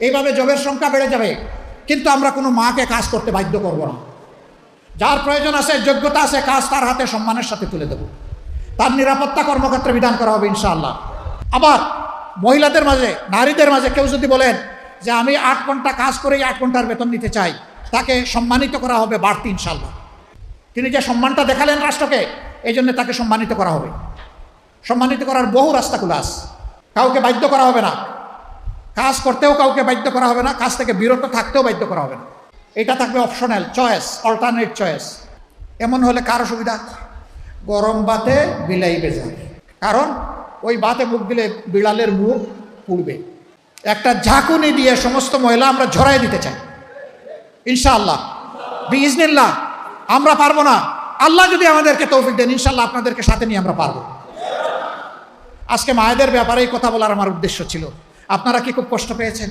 এইভাবে জবের সংখ্যা বেড়ে যাবে, কিন্তু আমরা কোনো মাকে কাজ করতে বাধ্য করব না। যার প্রয়োজন আছে, যোগ্যতা আছে, কাজ তার হাতে সম্মানের সাথে তুলে দেব। তার নিরাপত্তা কর্মক্ষেত্রে বিধান করা হবে ইনশাআল্লাহ। আবার মহিলাদের মাঝে, নারীদের মাঝে কেউ যদি বলেন যে আমি আট ঘণ্টা কাজ করেই আট ঘণ্টার বেতন নিতে চাই, তাকে সম্মানিত করা হবে বাড়তি ইনশাল্লাহ তিনি যে সম্মানটা দেখালেন রাষ্ট্রকে এই জন্য তাকে সম্মানিত করা হবে। সম্মানিত করার বহু রাস্তাগুলো আছে। কাউকে বাধ্য করা হবে না। কাজ করতেও কাউকে বাধ্য করা হবে না, কাজ থেকে বিরত থাকতেও বাধ্য করা হবে না। এটা থাকবে অপশনাল চয়েস অল্টারনেট চয়েস এমন হলে কারও সুবিধা গরম বাতে বিলাই বেজা কারণ ওই বাতে মুখ দিলে বিড়ালের মুখ পুড়বে। একটা ঝাঁকুনি দিয়ে সমস্ত মহিলা আমরা ঝরাই দিতে চাই। ইনশাআল্লাহ। বিজনিল্লাহ আমরা পারব না। আল্লাহ যদি আমাদেরকে তৌফিক দেন ইনশাল্লাহ আপনাদেরকে সাথে নিয়ে আমরা পারব। আজকে মায়েদের ব্যাপারে এই কথা বলার আমার উদ্দেশ্য ছিল। আপনারা কি খুব কষ্ট পেয়েছেন?